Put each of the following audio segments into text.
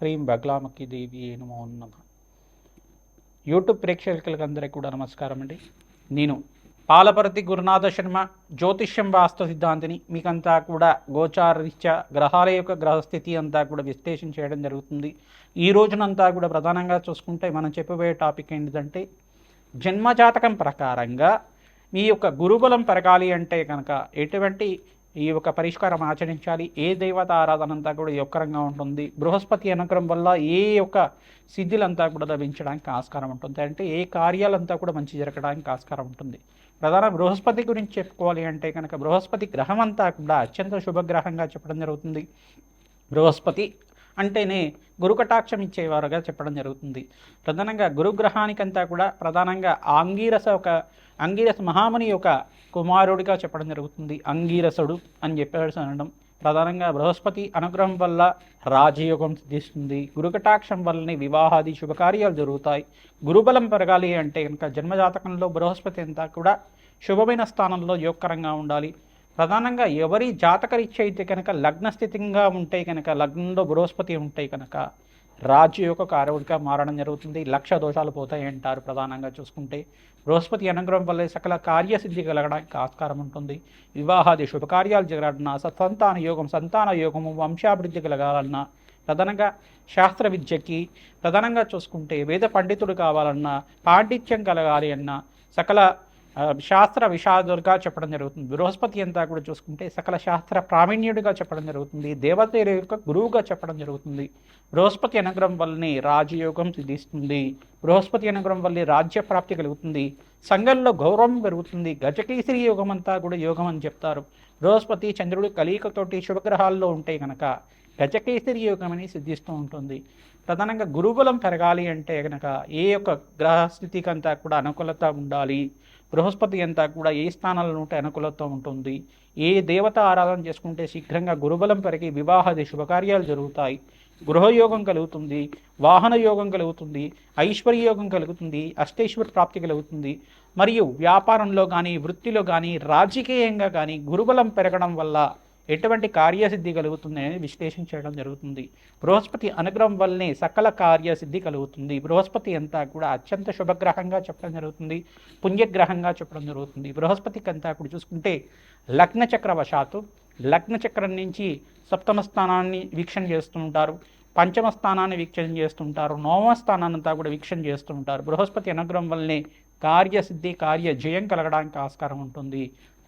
హ్రీం బగ్లామకి దేవి ఏనుమో నమ యూట్యూబ్ ప్రేక్షకులకు అందరికీ కూడా నమస్కారం అండి. నేను పాలపరతి గురునాథ శర్మ జ్యోతిష్యం వాస్తు సిద్ధాంతిని మీకంతా కూడా గోచారరీత్యా గ్రహాల యొక్క గ్రహస్థితి అంతా కూడా విశ్లేషణ చేయడం జరుగుతుంది. ఈ రోజునంతా కూడా ప్రధానంగా చూసుకుంటే మనం చెప్పబోయే టాపిక్ ఏంటిదంటే జన్మజాతకం ప్రకారంగా మీ యొక్క గురుబలం పెరగాలి అంటే కనుక ఎటువంటి ఈ యొక్క పరిష్కారం ఆచరించాలి. ఏ దేవత ఆరాధన అంతా కూడా యొక్కరంగా ఉంటుంది. బృహస్పతి అనుగ్రహం వల్ల ఏ యొక్క సిద్ధులంతా కూడా లభించడానికి ఆస్కారం ఉంటుంది. అంటే ఏ కార్యాలంతా కూడా మంచి జరగడానికి ఆస్కారం ఉంటుంది. ప్రధాన బృహస్పతి గురించి చెప్పుకోవాలి అంటే కనుక బృహస్పతి గ్రహం అంతా కూడా అత్యంత శుభగ్రహంగా చెప్పడం జరుగుతుంది. బృహస్పతి అంటేనే గురుకటాక్షం ఇచ్చేవారుగా చెప్పడం జరుగుతుంది. ప్రధానంగా గురుగ్రహానికంతా కూడా ప్రధానంగా ఆంగీరస ఒక అంగీరస మహాముని యొక్క కుమారుడిగా చెప్పడం జరుగుతుంది. అంగీరసుడు అని చెప్పేసి అనడం. ప్రధానంగా బృహస్పతి అనుగ్రహం వల్ల రాజయోగం సిద్ధిస్తుంది. గురుకటాక్షం వల్లనే వివాహాది శుభకార్యాలు జరుగుతాయి. గురుబలం పెరగాలి అంటే కనుక జన్మజాతకంలో బృహస్పతి అంతా కూడా శుభమైన స్థానంలో యోగకరంగా ఉండాలి. ప్రధానంగా ఎవరి జాతకరీత్య అయితే కనుక లగ్నస్థితిగా ఉంటే కనుక లగ్నంలో బృహస్పతి ఉంటే కనుక రాజు యొక్క కారవుడిగా మారడం జరుగుతుంది. లక్ష దోషాలు పోతాయి అంటారు ప్రధానంగా చూసుకుంటే. బృహస్పతి అనుగ్రహం వల్ల సకల కార్యసిద్ధి కలగడానికి ఆస్కారం ఉంటుంది. వివాహాది శుభకార్యాలు జరగాలన్నా సంతాన యోగం సంతాన యోగము వంశాభివృద్ధి కలగాలన్నా ప్రధానంగా శాస్త్ర విద్యకి ప్రధానంగా చూసుకుంటే వేద పండితుడు కావాలన్నా పాండిత్యం కలగాలి అన్నా సకల శాస్త్ర విషాదులుగా చెప్పడం జరుగుతుంది. బృహస్పతి అంతా కూడా చూసుకుంటే సకల శాస్త్ర ప్రావీణ్యుడిగా చెప్పడం జరుగుతుంది. దేవత యొక్క గురువుగా చెప్పడం జరుగుతుంది. బృహస్పతి అనుగ్రహం వల్లనే రాజయోగం సిద్ధిస్తుంది. బృహస్పతి అనుగ్రహం వల్లే రాజ్య ప్రాప్తి కలుగుతుంది. సంఘంలో గౌరవం పెరుగుతుంది. గజకేసరి యోగం అంతా కూడా యోగం అని చెప్తారు. బృహస్పతి చంద్రుడు కలియికతోటి శుభగ్రహాల్లో ఉంటే కనుక గజకేసరి యోగం అని సిద్ధిస్తూ ఉంటుంది. ప్రధానంగా గురుబలం పెరగాలి అంటే కనుక ఏ యొక్క గ్రహస్థితికి అంతా కూడా అనుకూలత ఉండాలి బృహస్పతి అంతా కూడా ఏ స్థానాల్లో ఉంటే అనుకూలత ఉంటుంది ఏ దేవత ఆరాధన చేసుకుంటే శీఘ్రంగా గురుబలం పెరిగి వివాహాది శుభకార్యాలు జరుగుతాయి. గృహయోగం కలుగుతుంది వాహన యోగం కలుగుతుంది ఐశ్వర్యయోగం కలుగుతుంది అష్టేశ్వర ప్రాప్తి కలుగుతుంది. మరియు వ్యాపారంలో కానీ వృత్తిలో కానీ రాజకీయంగా కానీ గురుబలం పెరగడం వల్ల ఎటువంటి కార్యసిద్ధి కలుగుతుంది అనేది విశ్లేషణ చేయడం జరుగుతుంది. బృహస్పతి అనుగ్రహం వల్లనే సకల కార్యసిద్ధి కలుగుతుంది. బృహస్పతి అంతా కూడా అత్యంత శుభగ్రహంగా చెప్పడం జరుగుతుంది. పుణ్యగ్రహంగా చెప్పడం జరుగుతుంది. బృహస్పతికి అంతా కూడా చూసుకుంటే లగ్న చక్రవశాత్తు లగ్న చక్రం నుంచి సప్తమ స్థానాన్ని వీక్షణ చేస్తూ ఉంటారు. పంచమ స్థానాన్ని వీక్షణ చేస్తుంటారు నవమ స్థానాన్ని అంతా కూడా వీక్షణ చేస్తూ ఉంటారు. బృహస్పతి అనుగ్రహం వల్లనే కార్యసిద్ధి కార్య జయం కలగడానికి ఆస్కారం ఉంటుంది.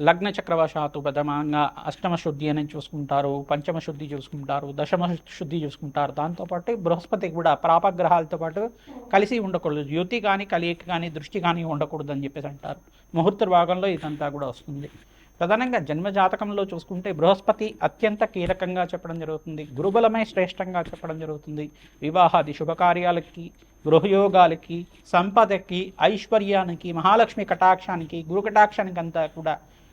లగ్న చక్రవశాత్తు ప్రథమంగా అష్టమ శుద్ధి అని చూసుకుంటారు పంచమ శుద్ధి చూసుకుంటారు దశమ శుద్ధి చూసుకుంటారు. దాంతోపాటు బృహస్పతికి కూడా ప్రాపగ్రహాలతో పాటు కలిసి ఉండకూడదు. యుతి కానీ కలియక కానీ దృష్టి కానీ ఉండకూడదు అని చెప్పేసి అంటారు. ముహూర్త భాగంలో ఇదంతా కూడా వస్తుంది. ప్రధానంగా జన్మజాతకంలో చూసుకుంటే బృహస్పతి అత్యంత కీలకంగా చెప్పడం జరుగుతుంది. గురుబలమై శ్రేష్టంగా చెప్పడం జరుగుతుంది. వివాహాది శుభకార్యాలకి గృహయోగాలకి సంపదకి ఐశ్వర్యానికి మహాలక్ష్మి కటాక్షానికి గురు కటాక్షానికి అంతా కూడా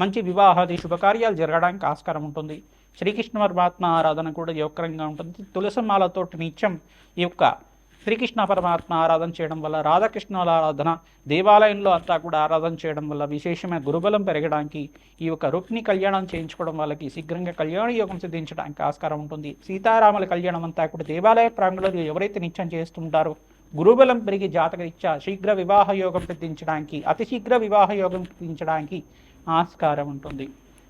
మంచి వివాహాది శుభకార్యాలు జరగడానికి ఆస్కారం ఉంటుంది. శ్రీకృష్ణ పరమాత్మ ఆరాధన కూడా యోగకరంగా ఉంటుంది. తులసి మాలతోటి నిత్యం ఈ యొక్క శ్రీకృష్ణ పరమాత్మ ఆరాధన చేయడం వల్ల రాధాకృష్ణుల ఆరాధన దేవాలయంలో అంతా కూడా ఆరాధన చేయడం వల్ల విశేషమైన గురుబలం పెరగడానికి ఈ యొక్క రుక్ని కళ్యాణం చేయించుకోవడం వాళ్ళకి శీఘ్రంగా కళ్యాణ యోగం సిద్ధించడానికి ఆస్కారం ఉంటుంది. సీతారాముల కళ్యాణం అంతా కూడా దేవాలయ ప్రాంగణంలో ఎవరైతే నిత్యం చేస్తుంటారో గురుబలం పెరిగి జాతకరీత్యా శీఘ్ర వివాహ యోగం సిద్ధించడానికి అతి శీఘ్ర వివాహ యోగం సిద్ధించడానికి ఆస్కారం ఉంటుంది.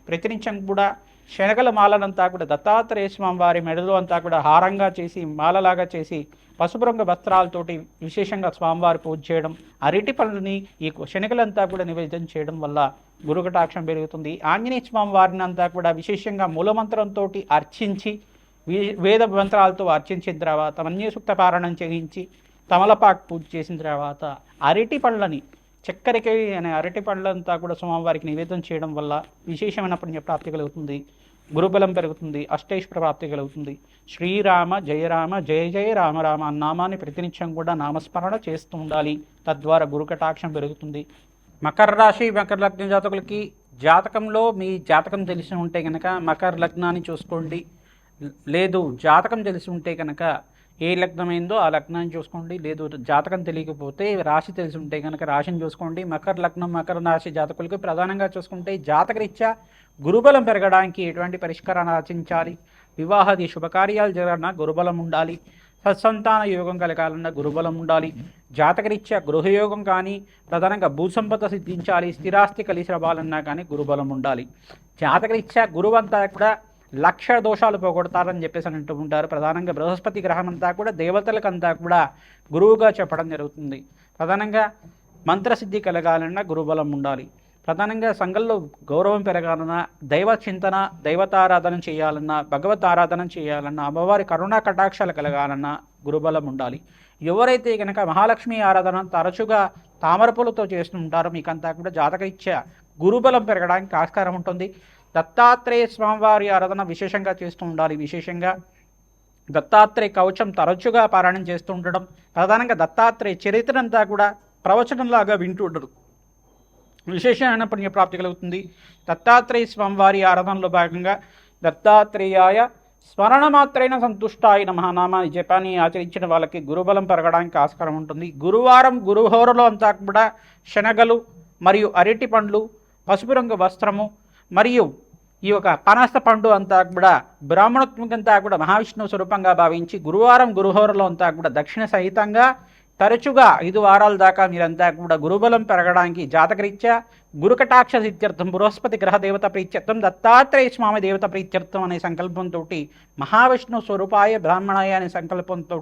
ప్రతినిత్యం కూడా శనగల మాలనంతా కూడా దత్తాత్రేయ స్వామి వారి మెడలో అంతా కూడా హారంగా చేసి మాలలాగా చేసి పసుపు రంగు వస్త్రాలతోటి విశేషంగా స్వామివారి పూజ చేయడం అరటి పనులని ఈ శనగలంతా కూడా నివేదన చేయడం వల్ల గురుకటాక్షం పెరుగుతుంది. ఆంజనేయ స్వామి వారిని అంతా కూడా విశేషంగా మూలమంత్రంతో అర్చించి వే- వేద మంత్రాలతో అర్చించిన తర్వాత మన్యసూక్త పారాయణం చేయించి తమలపాకు పూజ చేసిన తర్వాత అరటి పళ్ళని చక్కెరకి అనే అరటి పళ్ళంతా కూడా స్వామివారికి నివేదన చేయడం వల్ల విశేషమైన పుణ్య ప్రాప్తి కలుగుతుంది. గురుబలం పెరుగుతుంది. అష్టైశ్వర ప్రాప్తి కలుగుతుంది. శ్రీరామ జయరామ జయ జయ రామ రామ అన్న నామాన్ని ప్రతినిత్యం కూడా నామస్మరణ చేస్తూ ఉండాలి. తద్వారా గురుకటాక్షం పెరుగుతుంది. మకర రాశి మకర లగ్న జాతకులకి జాతకంలో మీ జాతకం తెలిసి ఉంటే కనుక మకర లగ్నాన్ని చూసుకోండి. లేదు జాతకం తెలిసి ఉంటే కనుక ఏ లగ్నమైందో ఆ లగ్నాన్ని చూసుకోండి. లేదు జాతకం తెలియకపోతే రాశి తెలిసి ఉంటే కనుక రాశిని చూసుకోండి. మకర లగ్నం మకర రాశి జాతకులకి ప్రధానంగా చూసుకుంటే జాతకరీత్యా గురుబలం పెరగడానికి ఎటువంటి పరిష్కారాన్ని ఆచరించాలి వివాహాది శుభకార్యాలు జరగన గురుబలం ఉండాలి. సత్సంతాన యోగం కలగాలన్న గురుబలం ఉండాలి. జాతకరీత్యా గృహయోగం కానీ ప్రధానంగా భూసంపద సిద్ధించాలి. స్థిరాస్తి కలిసి రావాలన్నా కానీ గురుబలం ఉండాలి. జాతకరీత్యా గురువంతా కూడా లక్ష దోషాలు పోగొడతారని చెప్పేసి అని అంటూ ఉంటారు. ప్రధానంగా బృహస్పతి గ్రహం అంతా కూడా దేవతలకంతా కూడా గురువుగా చెప్పడం జరుగుతుంది. ప్రధానంగా మంత్రసిద్ధి కలగాలన్నా గురుబలం ఉండాలి. ప్రధానంగా సంఘంలో గౌరవం పెరగాలన్నా దైవ చింతన దైవతారాధన చేయాలన్నా భగవత్ ఆరాధన చేయాలన్నా అమ్మవారి కరుణా కటాక్షాలు కలగాలన్నా గురుబలం ఉండాలి. ఎవరైతే కనుక మహాలక్ష్మి ఆరాధన తరచుగా తామరపులతో చేస్తుంటారో మీకంతా కూడా జాతక జాతకరీత్యా గురుబలం పెరగడానికి ఆస్కారం ఉంటుంది. దత్తాత్రేయ స్వామివారి ఆరాధన విశేషంగా చేస్తూ ఉండాలి. విశేషంగా దత్తాత్రేయ కవచం తరచుగా పారాయణం చేస్తూ ఉండడం ప్రధానంగా దత్తాత్రేయ చరిత్ర అంతా కూడా ప్రవచనంలాగా వింటూ ఉండడం విశేషమైన పుణ్యప్రాప్తి కలుగుతుంది. దత్తాత్రేయ స్వామివారి ఆరాధనలో భాగంగా దత్తాత్రేయాయ స్మరణ మాత్రైన సంతుష్టాయ నమః జపాన్ని ఆచరించిన వాళ్ళకి గురుబలం పెరగడానికి ఆస్కారం ఉంటుంది. గురువారం గురుహోరలో అంతా కూడా శనగలు మరియు అరటి పండ్లు పసుపు రంగు వస్త్రము మరియు ఈ యొక్క పనస పండు అంతా కూడా బ్రాహ్మణత్వంకంతా కూడా మహావిష్ణువు స్వరూపంగా భావించి గురువారం గురుహోరలో అంతా కూడా దక్షిణ సహితంగా తరచుగా ఐదు వారాల దాకా మీరంతా కూడా గురుబలం పెరగడానికి జాతకరీత్యా గురుకటాక్ష ఇత్యర్థం బృహస్పతి గ్రహ దేవత ప్రీత్యర్థం దత్తాత్రేయ స్వామి దేవత ప్రీత్యర్థం అనే సంకల్పంతో మహావిష్ణు స్వరూపాయ బ్రాహ్మణాయ అనే సంకల్పంతో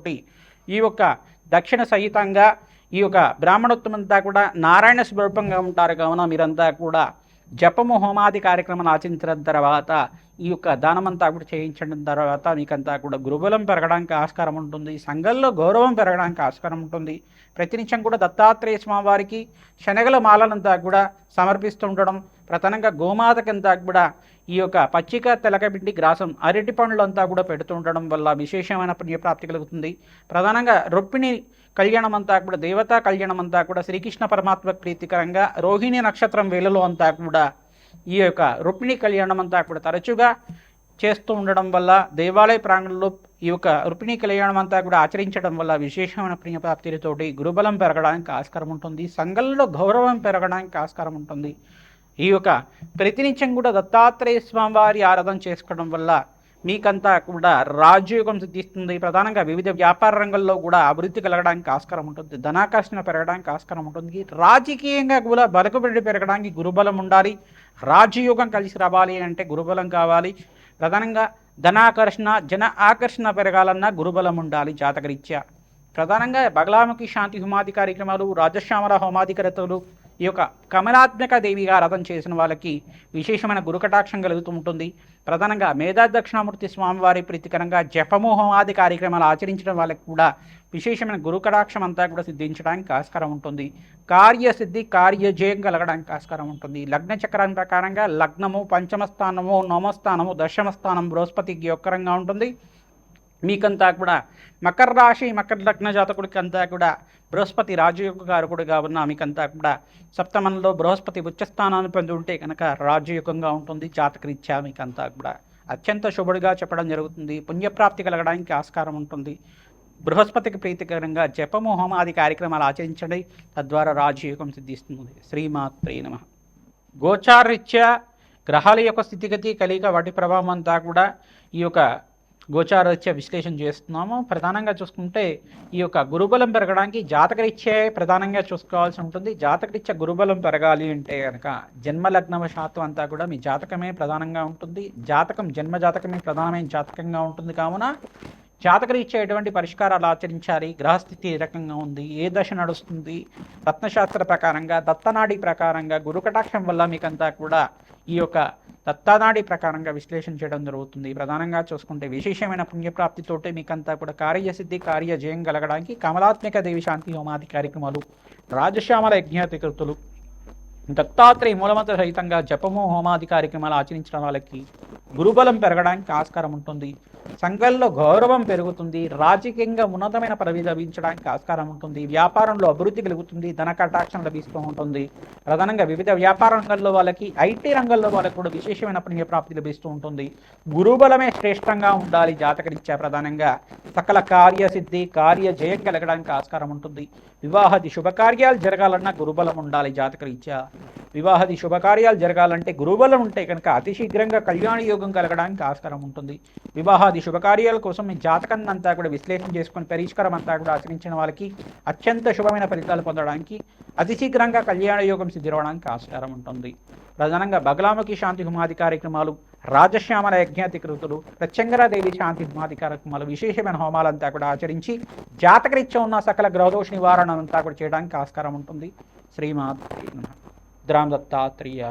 ఈ యొక్క దక్షిణ సహితంగా ఈ యొక్క బ్రాహ్మణోత్తమంతా కూడా నారాయణ స్వరూపంగా ఉంటారు కావున మీరంతా కూడా జపము హోమాది కార్యక్రమాలు ఆచరించిన తర్వాత ఈ యొక్క దానమంతా కూడా చేయించడం తర్వాత మీకంతా కూడా గురుబలం పెరగడానికి ఆస్కారం ఉంటుంది. సంఘంలో గౌరవం పెరగడానికి ఆస్కారం ఉంటుంది. ప్రతినిత్యం కూడా దత్తాత్రేయ స్వామివారికి శనగల మాలనంతా కూడా సమర్పిస్తుండడం ప్రధానంగా గోమాతకంతా కూడా ఈ యొక్క పచ్చిక తెలకబిండి గ్రాసం అరటి పండ్లంతా కూడా పెడుతూ ఉండడం వల్ల విశేషమైన పుణ్యప్రాప్తి కలుగుతుంది. ప్రధానంగా రొప్పిణి కళ్యాణం అంతా కూడా దేవతా కళ్యాణం అంతా కూడా శ్రీకృష్ణ పరమాత్మ ప్రీతికరంగా రోహిణి నక్షత్రం వేలలో అంతా కూడా ఈ యొక్క రుక్మిణి కళ్యాణం అంతా కూడా తరచుగా చేస్తూ ఉండడం వల్ల దేవాలయ ప్రాంగణంలో ఈ యొక్క రుక్మిణి కళ్యాణం అంతా కూడా ఆచరించడం వల్ల విశేషమైన పుణ్యప్రాప్తితోటి గురుబలం పెరగడానికి ఆస్కారం ఉంటుంది సంఘంలో గౌరవం పెరగడానికి ఆస్కారం ఉంటుంది. ఈ యొక్క ప్రతినిత్యం కూడా దత్తాత్రేయ స్వామివారి ఆరాధన చేసుకోవడం వల్ల మీకంతా కూడా రాజయోగం సిద్ధిస్తుంది. ప్రధానంగా వివిధ వ్యాపార రంగంలో కూడా అభివృద్ధి కలగడానికి ఆస్కారం ఉంటుంది. ధనాకర్షణ పెరగడానికి ఆస్కారం ఉంటుంది. రాజకీయంగా కూడా బలకబడి పెరగడానికి గురుబలం ఉండాలి. రాజయోగం కలిసి రావాలి అంటే గురుబలం కావాలి. ప్రధానంగా ధనాకర్షణ జన ఆకర్షణ పెరగాలన్నా గురుబలం ఉండాలి జాతకరీత్యా. ప్రధానంగా బగలాముఖి శాంతి హోమాది కార్యక్రమాలు రాజశ్యామల హోమాధికరతలు ఈ యొక్క కమలాత్మక దేవిగా రథం చేసిన వాళ్ళకి విశేషమైన గురుకటాక్షం కలుగుతూ ఉంటుంది. ప్రధానంగా మేధా దక్షిణామూర్తి స్వామివారి ప్రీతికరంగా జపము హోమాది కార్యక్రమాలు ఆచరించడం వాళ్ళకి కూడా విశేషమైన గురుకటాక్షం అంతా కూడా సిద్ధించడానికి ఆస్కారం ఉంటుంది. కార్యసిద్ధి కార్యజయం కలగడానికి ఆస్కారం ఉంటుంది. లగ్న చక్రం ప్రకారంగా లగ్నము పంచమ స్థానము నవమ స్థానము దశమ స్థానం బృహస్పతికి యొక్కరంగా ఉంటుంది. మీకంతా కూడా మకర రాశి మకర లగ్న జాతకుడికి అంతా కూడా బృహస్పతి రాజయోగ కారకుడిగా ఉన్న మీకంతా కూడా సప్తమంలో బృహస్పతి ఉచ్చస్థానాన్ని పొంది ఉంటే కనుక రాజయోగంగా ఉంటుంది. జాతకరీత్యా మీకంతా కూడా అత్యంత శుభుడిగా చెప్పడం జరుగుతుంది. పుణ్యప్రాప్తి కలగడానికి ఆస్కారం ఉంటుంది. బృహస్పతికి ప్రీతికరంగా జపము హోమాది కార్యక్రమాలు ఆచరించండి. తద్వారా రాజయోగం సిద్ధిస్తుంది. శ్రీమాత్రే నమ. గోచారరీత్యా గ్రహాల యొక్క స్థితిగతి కలిగ వాటి ప్రభావం అంతా కూడా ఈ యొక్క గోచారరీత్యా విశ్లేషణ చేస్తున్నాము. ప్రధానంగా చూసుకుంటే ఈ యొక్క గురుబలం పెరగడానికి జాతకరీత్యే ప్రధానంగా చూసుకోవాల్సి ఉంటుంది. జాతకరీత్యా గురుబలం పెరగాలి అంటే కనుక జన్మలగ్నవ శాతం అంతా కూడా మీ జాతకమే ప్రధానంగా ఉంటుంది. జాతకం జన్మ జాతకమే ప్రధానమైన జాతకంగా ఉంటుంది కావున జాతకరీత్యా ఎటువంటి పరిష్కారాలు ఆచరించాలి? గ్రహస్థితి ఏ రకంగా ఉంది? ఏ దశ నడుస్తుంది? రత్నశాస్త్ర ప్రకారంగా దత్తనాడి ప్రకారంగా గురుకటాక్షం వల్ల మీకంతా కూడా ఈ యొక్క దత్తానాడి ప్రకారంగా విశ్లేషణ చేయడం జరుగుతుంది. ప్రధానంగా చూసుకుంటే విశేషమైన పుణ్యప్రాప్తితోటే మీకంతా కూడా కార్యసిద్ధి కార్యజయం కలగడానికి కమలాత్మిక దేవి శాంతి హోమాది కార్యక్రమాలు రాజశ్యామల యజ్ఞాధికృతులు దత్తాత్రేయ మూలమంత్ర సహితంగా జపము హోమాది కార్యక్రమాలు ఆచరించిన వాళ్ళకి గురుబలం పెరగడానికి ఆస్కారం ఉంటుంది. సంఘంలో గౌరవం పెరుగుతుంది రాజకీయంగా ఉన్నతమైన పదవి లభించడానికి ఆస్కారం ఉంటుంది వ్యాపారంలో అభివృద్ధి కలుగుతుంది ధన కటాక్షం లభిస్తూ ఉంటుంది. ప్రధానంగా వివిధ వ్యాపార రంగంలో వాళ్ళకి ఐటీ రంగంలో వాళ్ళకి కూడా విశేషమైన పుణ్య ప్రాప్తి లభిస్తూ ఉంటుంది. గురుబలమే శ్రేష్టంగా ఉండాలి జాతకరీత్యా ప్రధానంగా. సకల కార్యసిద్ధి కార్య జయం కలగడానికి ఆస్కారం ఉంటుంది. వివాహాది శుభకార్యాలు జరగాలన్నా గురుబలం ఉండాలి జాతకరీత్యా వివాహాది శుభకార్యాలు జరగాలంటే గురుబలం ఉంటే కనుక అతి శీఘ్రంగా కళ్యాణ యోగం కలగడానికి ఆస్కారం ఉంటుంది. వివాహాది శుభకార్యాల కోసం మీ జాతకాన్ని అంతా కూడా విశ్లేషణ చేసుకుని పరిష్కారం అంతా కూడా ఆచరించిన వాళ్ళకి అత్యంత శుభమైన ఫలితాలు పొందడానికి అతి శీఘ్రంగా కళ్యాణ యోగం సిద్ధిరవడానికి ఆస్కారం ఉంటుంది. ప్రధానంగా బగలాముఖి శాంతి హుమాది కార్యక్రమాలు రాజశ్యామల యజ్ఞాధికృతులు ప్రత్యంగరాదేవి శాంతి హుమాది కార్యక్రమాలు విశేషమైన హోమాలంతా కూడా ఆచరించి జాతకరీత్యా ఉన్న సకల గ్రహదోష నివారణ అంతా కూడా చేయడానికి ఆస్కారం ఉంటుంది. శ్రీమాత్ ద్రామ్ దత్తాత్రేయ